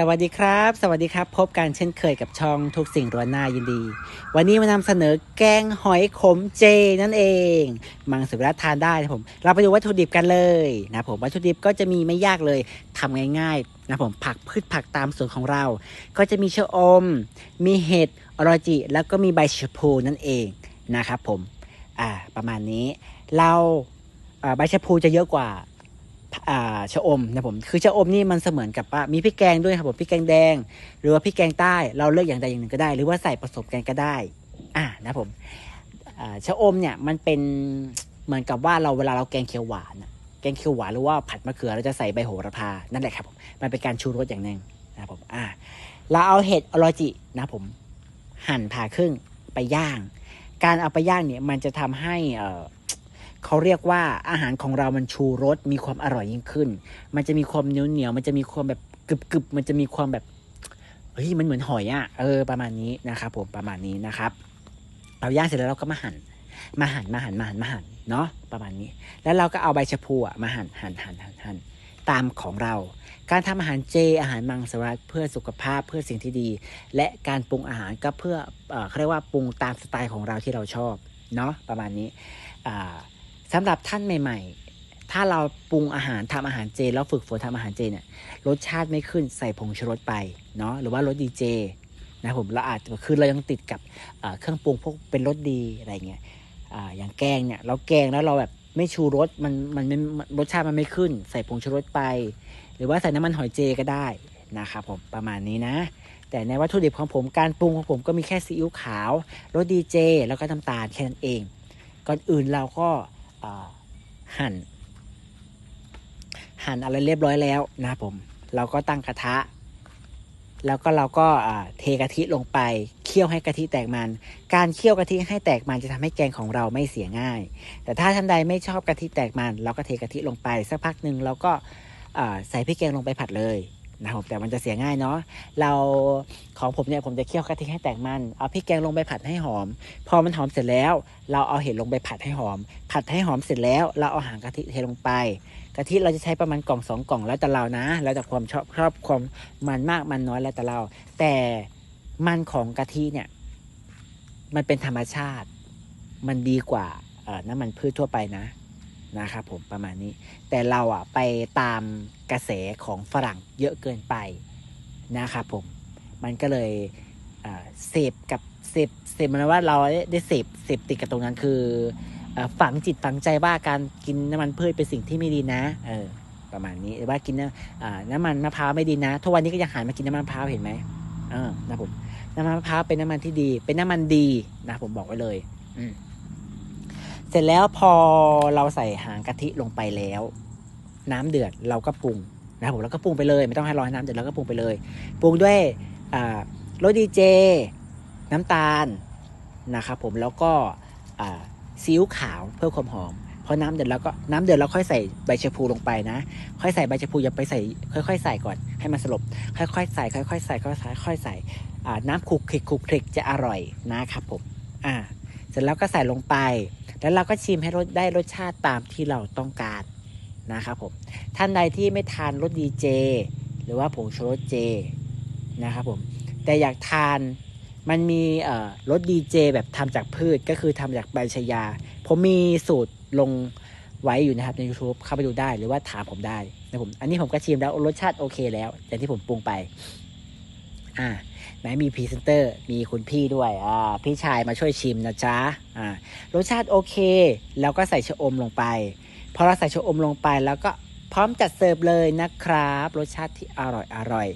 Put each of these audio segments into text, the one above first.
สวัสดีครับ สวัสดีครับ พบกันเช่นเคยกับช่องทุกสิ่งร้วนหน้ายินดี วันนี้มานำเสนอแกงหอยขมเจนั่นเอง มังสวิรัตทานได้นะผม เราไปดูวัตถุดิบกันเลยนะผมวัตถุดิบก็จะมีไม่ยากเลยทำง่ายๆนะผมผักพืชผักตามสวนของเรา ก็จะมีชะอม มีเห็ดอรจิ แล้วก็มีใบชะพูนั่นเองนะครับผมอ่าประมาณนี้ เราอ่าใบชะพูจะเยอะกว่า อ่าชะอมนะผมคือชะอมนี่มันเสมือนกับว่ามีพริกแกงด้วยครับผมพริกแกงแดง หรือว่าพริกแกงใต้เราเลือกอย่างใดอย่างหนึ่งก็ได้ หรือว่าใส่ผสมกันก็ได้อ่านะผมอ่าชะอมเนี่ยมันเป็นเหมือนกับว่าเราเวลาเราแกงเขียวหวานแกงเขียวหวานหรือว่าผัดมะเขือเราจะใส่ใบโหระพานั่นแหละครับผมมันเป็นการชูรสอย่างหนึ่งนะผมอ่าเราเอาเห็ดอโรจินะผมหั่นผ่าครึ่งไปย่าง การเอาไปย่างเนี่ยมันจะทำให้อ่อ เขาเรียกว่าอาหารของเรามันชูรสมีความอร่อยยิ่งขึ้น มันจะมีความเหนียวเหนียวมันจะมีความแบบกรึบกึบๆมันจะมีความแบบเฮ้ยมันเหมือนหอยอะ่ะเออประมาณนี้นะครับผมประมาณนี้นะครับเราย่างเสร็จแล้วเราก็มาหั่นมาหั่นมาหั่นมาหั่นมาหั่นเนาะประมาณนี้ แล้วเราก็เอาใบชะพูอะมาหั่นหั่นหั่นหั่นหั่นตามของเรา การทำอาหารเจ อาหารมังสวิรัตเพื่อสุขภาพเพื่อสิ่งที่ดี และการปรุงอาหารก็เพื่อเขาเรียกว่าปรุงตามสไตล์ของเราที่เราชอบเนาะประมาณนี้อ่า สำหรับท่านใหม่ ๆ ถ้าเราปรุงอาหารทำอาหารเจแล้วฝึกฝนทำอาหารเจเนี่ยรสชาติไม่ขึ้นใส่ผงชูรสไปเนาะหรือว่ารสดีเจนะผมเราอาจจะคือเรายังติดกับเครื่องปรุงพวกเป็นรสดีอะไรเงี้ยออย่างแกงเนี่ยเราแกงแล้วเราแบบไม่ชูรสมันมันไม่รสชาติมันไม่ขึ้น ใส่ผงชูรสไป หรือว่าใส่น้ำมันหอยเจก็ได้นะครับผมประมาณนี้นะ แต่ในวัตถุดิบของผมการปรุงของผมก็มีแค่ซีอิ๊วขาวรสดีเจแล้วก็น้ำตาลแค่นั้นเอง ก่อนอื่นเราก็ หั่น หั่นอะไรเรียบร้อยแล้วนะครับผม เราก็ตั้งกระทะ แล้วก็เราก็เทกะทิลงไปเคี่ยวให้กะทิแตกมัน การเคี่ยวกะทิให้แตกมันจะทำให้แกงของเราไม่เสียง่าย แต่ถ้าท่านใดไม่ชอบกะทิแตกมัน เราก็เทกะทิลงไป สักพักหนึ่งเราก็ใส่พริกแกงลงไปผัดเลย นะครับแต่มันจะเสียง่ายเนาะเราของผมเนี่ยผมจะเคี่ยวกะทิให้แตกมันเอาพริกแกงลงไปผัดให้หอม พอมันหอมเสร็จแล้ว เราเอาเห็ดลงไปผัดให้หอม ผัดให้หอมเสร็จแล้ว เราเอาหางกะทิเทลงไปกะทิเราจะใช้ประมาณกล่องสองกล่องแล้วแต่เรานะ แล้วแต่ความชอบชอบความมันมากมันน้อยแล้วแต่เรา แต่มันของกะทิเนี่ย มันเป็นธรรมชาติ มันดีกว่าน้ำมันพืชทั่วไปนะ นะครับผมประมาณนี้ แต่เราอะไปตามกระแสของฝรั่งเยอะเกินไปนะครับผมมันก็เลยเสพกับเสพเสพมันว่าเราได้เสพเสพติดกับตรงนั้นคือฝังจิตฝังใจว่าการกินน้ำมันพืชเป็นสิ่งที่ไม่ดีนะเออประมาณนี้หรือว่ากินน้ำน้ำมันมะพร้าวไม่ดีนะทุกวันนี้ก็ยังหันมากินน้ำมันมะพร้าวเห็นไหมเออนะผมน้ำมันมะพร้าวเป็นน้ำมันที่ดี เป็นน้ำมันดีนะผมบอกไว้เลย อืม เสร็จแล้วพอเราใส่หางกะทิลงไปแล้ว น้ำเดือดเราก็ปรุงนะครับผมแล้วก็ปรุงไปเลยไม่ต้องให้ร้อนน้ำเดือดเราก็ปรุงไปเลย ปรุงด้วยรสดีเจ น้ำตาลนะครับผมแล้วก็ซีอิ๊วขาวเพื่อความหอมพอน้ำเดือดแล้วก็น้ำเดือดแล้วค่อยใส่ใบชะพูลงไปนะ ค่อยใส่ใบชะพูอย่าไปใส่ ค่อยๆ ใส่ก่อนให้มันสลบ ค่อยๆใส่ ค่อยๆใส่ค่อยๆค่อยๆใส่น้ำคลุกคลิกคลุกคลิกจะอร่อยนะครับผมอ่าเสร็จแล้วก็ใส่ลงไป แล้วเราก็ชิมให้รสได้รสชาติตามที่เราต้องการนะครับผมท่านใดที่ไม่ทานรสดีเจหรือว่าผงชูรสเจนะครับผมแต่อยากทานมันมีเอ่อรสดีเจแบบทำจากพืชก็คือทำจากใบชยา ผมมีสูตรลงไว้อยู่นะครับใน YouTube เข้าไปดูได้หรือว่าถามผมได้นะผมอันนี้ผมก็ชิมแล้วรสชาติโอเคแล้วอย่างที่ผมปรุงไป อ่าไหนมีพรีเซนเตอร์ มีคุณพี่ด้วยอ่าพี่ชายมาช่วยชิมนะจ๊ะอ่ารสชาติโอเค แล้วก็ใส่ชะอมลงไป พอเราใส่ชะอมลงไปแล้วก็พร้อมจัดเสิร์ฟเลยนะครับ รสชาติที่อร่อยอร่อย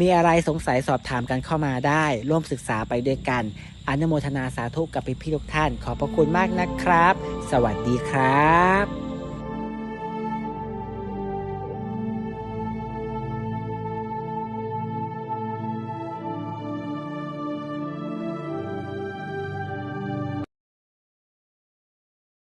มีอะไรสงสัยสอบถามกันเข้ามาได้ ร่วมศึกษาไปด้วยกัน อนุโมทนาสาธุกับพี่ๆทุกท่าน ขอบพระคุณมากนะครับ สวัสดีครับ